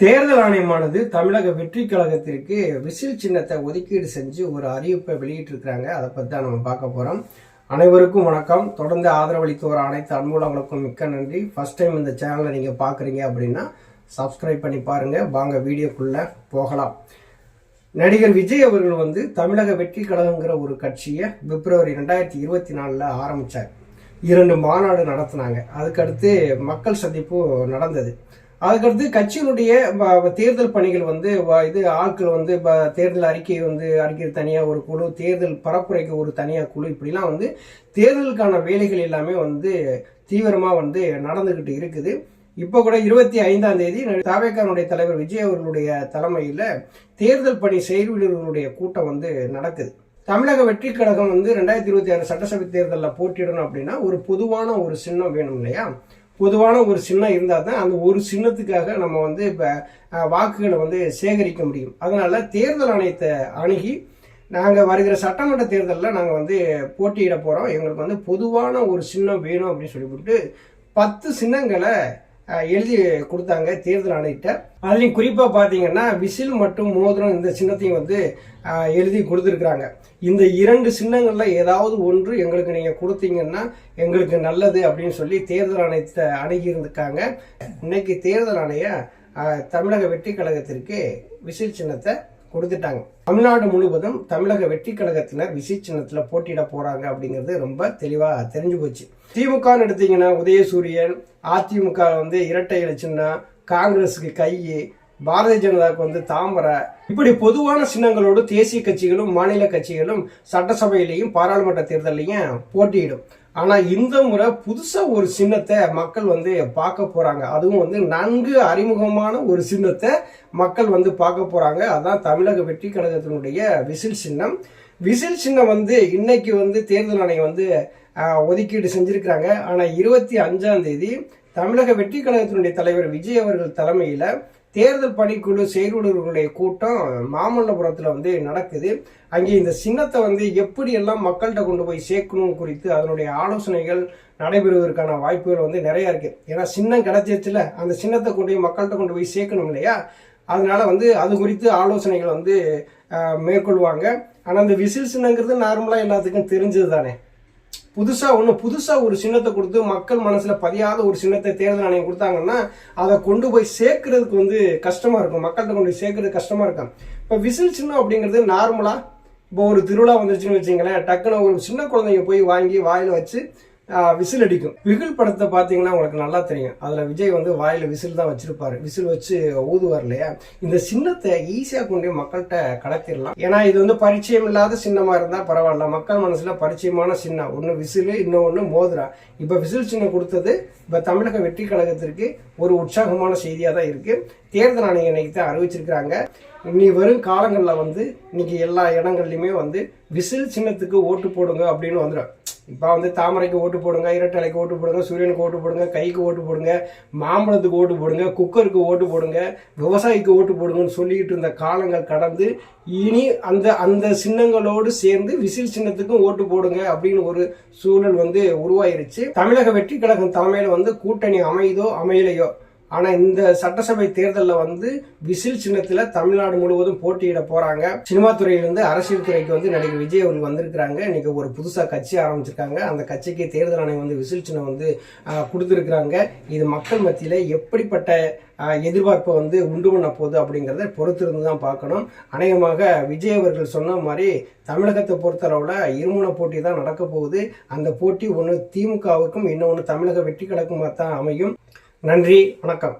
தேர்தல் ஆணையமானது தமிழக வெற்றி கழகத்திற்கு விசில் சின்னத்தை ஒதுக்கீடு செஞ்சு ஒரு அறிவிப்பை வெளியிட்டிருக்கிறாங்க. அதை பற்றி தான் நம்ம பார்க்க போகிறோம் அனைவருக்கும் வணக்கம். தொடர்ந்து ஆதரவளித்து வர அனைத்து அன்புலங்களுக்கும் மிக்க நன்றி. ஃபஸ்ட் டைம் இந்த சேனலை நீங்கள் பார்க்குறீங்க அப்படின்னா சப்ஸ்கிரைப் பண்ணி பாருங்கள் வாங்க வீடியோக்குள்ளே போகலாம். நடிகர் விஜய் அவர்கள் வந்து தமிழக வெற்றி கழகங்கிற ஒரு கட்சியை பிப்ரவரி ரெண்டாயிரத்தி இருபத்தி நாலில் ஆரம்பித்தார் இரண்டு மாநாடு நடத்தினாங்க. அதுக்கடுத்து மக்கள் சந்திப்பு நடந்தது. அதுக்கடுத்து கட்சியினுடைய தேர்தல் பணிகள் வந்து வ- இது ஆட்கள் வந்து தேர்தல் அறிக்கை வந்து அறிக்கை தனியாக ஒரு குழு தேர்தல் பரப்புரைக்கு ஒரு தனியாக குழு இப்படிலாம் வந்து தேர்தலுக்கான வேலைகள் எல்லாமே வந்து தீவிரமாக வந்து நடந்துக்கிட்டு இருக்குது. இப்போ கூட இருபத்தி ஐந்தாம் தேதி தாவேக்கானுடைய தலைவர் விஜய் அவர்களுடைய தலைமையில் தேர்தல் பணி செயல்வீரர்களுடைய கூட்டம் வந்து நடக்குது. தமிழக வெற்றி கழகம் வந்து ரெண்டாயிரத்தி இருபத்தி ஆறு சட்டசபை தேர்தலில் போட்டியிடணும் அப்படின்னா ஒரு பொதுவான ஒரு சின்னம் வேணும் இல்லையா? பொதுவான ஒரு சின்னம் இருந்தால் தான் அந்த ஒரு சின்னத்துக்காக நம்ம வந்து இப்போ வாக்குகளை வந்து சேகரிக்க முடியும். அதனால் தேர்தல் ஆணையத்தை அணுகி நாங்கள் வருகிற சட்டமன்ற தேர்தலில் நாங்கள் வந்து போட்டியிட போகிறோம் எங்களுக்கு வந்து பொதுவான ஒரு சின்னம் வேணும் அப்படின்னு சொல்லிவிட்டு பத்து சின்னங்களை எழுதி கொடுத்தாங்க தேர்தல் ஆணையிட்ட. அதுலேயும் குறிப்பாக பார்த்தீங்கன்னா விசில் மற்றும் மோதிரம் இந்த சின்னத்தையும் வந்து எழுதி கொடுத்துருக்குறாங்க. இந்த இரண்டு சின்னங்களில் ஏதாவது ஒன்று எங்களுக்கு நீங்கள் கொடுத்தீங்கன்னா எங்களுக்கு நல்லது அப்படின்னு சொல்லி தேர்தல் ஆணையத்தை அணுகியிருந்திருக்காங்க. இன்னைக்கு தேர்தல் ஆணையம் தமிழக வெற்றி கழகத்திற்கு விசில் சின்னத்தை கொடுத்துட்டாங்க. தமிழ்நாடு முழுவதும் தமிழக வெற்றி கழகத்தினர் விசி சின்னத்துல போட்டியிட போறாங்க அப்படிங்கிறது ரொம்ப தெளிவா தெரிஞ்சு போச்சு. திமுகன்னு எடுத்தீங்கன்னா உதயசூரியன் அதிமுக வந்து இரட்டை இலை காங்கிரஸுக்கு கை பாரதிய ஜனதாவுக்கு வந்து தாமரை இப்படி பொதுவான சின்னங்களோடு தேசிய கட்சிகளும் மாநில கட்சிகளும் சட்டசபையிலையும் பாராளுமன்ற தேர்தலையும் போட்டியிடும். ஆனால் இந்த முறை புதுசாக ஒரு சின்னத்தை மக்கள் வந்து பார்க்க போகிறாங்க அதுவும் வந்து நன்கு அறிமுகமான ஒரு சின்னத்தை மக்கள் வந்து பார்க்க போகிறாங்க அதுதான் தமிழக வெற்றி கழகத்தினுடைய விசில் சின்னம். விசில் சின்னம் வந்து இன்னைக்கு வந்து தேர்தல் ஆணையம் வந்து ஒதுக்கீடு செஞ்சுருக்கிறாங்க. ஆனால் இருபத்தி அஞ்சாம் தேதி தமிழக வெற்றி கழகத்தினுடைய தலைவர் விஜய் அவர்கள் தலைமையில் தேர்தல் பணிக்குழு செயல்வர்களுடைய கூட்டம் மாமல்லபுரத்தில் வந்து நடக்குது. அங்கே இந்த சின்னத்தை வந்து எப்படியெல்லாம் மக்கள்கிட்ட கொண்டு போய் சேர்க்கணும் குறித்து அதனுடைய ஆலோசனைகள் நடைபெறுவதற்கான வாய்ப்புகள் வந்து நிறையா இருக்குது ஏன்னா சின்னம் கிடைச்சிருச்சுல அந்த சின்னத்தை கொண்டு போய் மக்கள்கிட்ட கொண்டு போய் சேர்க்கணும் இல்லையா? அதனால வந்து அது குறித்து ஆலோசனைகள் வந்து மேற்கொள்வாங்க. ஆனால் அந்த விசில் சின்னங்கிறது நார்மலாக எல்லாத்துக்கும் தெரிஞ்சது தானே புதுசாக ஒன்று புதுசாக ஒரு சின்னத்தை கொடுத்து மக்கள் மனசில் பதியாத ஒரு சின்னத்தை தேர்தல் ஆணையம் கொடுத்தாங்கன்னா அதை கொண்டு போய் சேர்க்கறதுக்கு வந்து கஷ்டமாக இருக்கும். மக்கள்கிட்ட கொண்டு போய் சேர்க்கறது கஷ்டமாக இருக்கும். இப்போ விசில் சின்னம் அப்படிங்கிறது நார்மலாக இப்போ ஒரு திருவிழா வந்துருச்சுன்னு வச்சிங்களேன் டக்குன்னு ஒரு சின்ன குழந்தைங்க போய் வாங்கி வாயில் வச்சு விசில் அடிக்கும். விகில் படத்தை பார்த்தீங்கன்னா உங்களுக்கு நல்லா தெரியும். அதில் விஜய் வந்து வாயில் விசில் தான் வச்சிருப்பாரு. விசில் வச்சு ஊதுவார் இல்லையா? இந்த சின்னத்தை ஈஸியாக கொண்டு மக்கள்கிட்ட கடத்திடலாம். ஏன்னா இது வந்து பரிச்சயம் இல்லாத சின்னமாக இருந்தால் பரவாயில்ல. மக்கள் மனசில் பரிச்சயமான சின்னம். ஒன்று விசில் இன்னொன்று மோதிரா இப்போ விசில் சின்னம் கொடுத்தது இப்போ தமிழக வெற்றி கழகத்திற்கு ஒரு உற்சாகமான செய்தியாக தான் இருக்குது தேர்தல் ஆணையம் இன்னைக்கு தான் அறிவிச்சிருக்கிறாங்க. இனி வரும் காலங்களில் வந்து இன்னைக்கு எல்லா இடங்கள்லையுமே வந்து விசில் சின்னத்துக்கு ஓட்டு போடுங்க அப்படின்னு வந்துடும் இப்போ வந்து தாமரைக்கு ஓட்டு போடுங்க இரட்டலைக்கு ஓட்டு போடுங்க சூரியனுக்கு ஓட்டு போடுங்க கைக்கு ஓட்டு போடுங்க மாம்பழத்துக்கு ஓட்டு போடுங்க குக்கருக்கு ஓட்டு போடுங்க விவசாயிக்கு ஓட்டு போடுங்கன்னு சொல்லிக்கிட்டு இருந்த காலங்கள் கடந்து இனி அந்த அந்த சின்னங்களோடு சேர்ந்து விசில் சின்னத்துக்கும் ஓட்டு போடுங்க அப்படின்னு ஒரு சூழல் வந்து உருவாயிருச்சு. தமிழக வெற்றி கழகம் தலைமையில் வந்து கூட்டணி அமையுதோ அமையலையோ? ஆனா இந்த சட்டசபை தேர்தலில் வந்து விசில் சின்னத்துல தமிழ்நாடு முழுவதும் போட்டியிட போறாங்க. சினிமா துறையிலிருந்து அரசியல் துறைக்கு வந்து நடிகர் விஜய் அவர்கள் வந்திருக்கிறாங்க. இன்னைக்கு ஒரு புதுசா கட்சி ஆரம்பிச்சிருக்காங்க. அந்த கட்சிக்கு தேர்தல் ஆணையம் வந்து விசில் சின்னம் வந்து கொடுத்துருக்குறாங்க. இது மக்கள் மத்தியில எப்படிப்பட்ட எதிர்பார்ப்பை வந்து உண்டு பண்ண போகுது அப்படிங்கிறத பொறுத்திருந்து தான் பார்க்கணும். அநேகமாக விஜய் அவர்கள் சொன்ன மாதிரி தமிழகத்தை பொறுத்தளவில் இருமுனை போட்டி தான் நடக்க போகுது. அந்த போட்டி ஒன்று திமுகவுக்கும் இன்னொன்று தமிழக வெற்றி கழகமாக தான் அமையும். நன்றி வணக்கம்.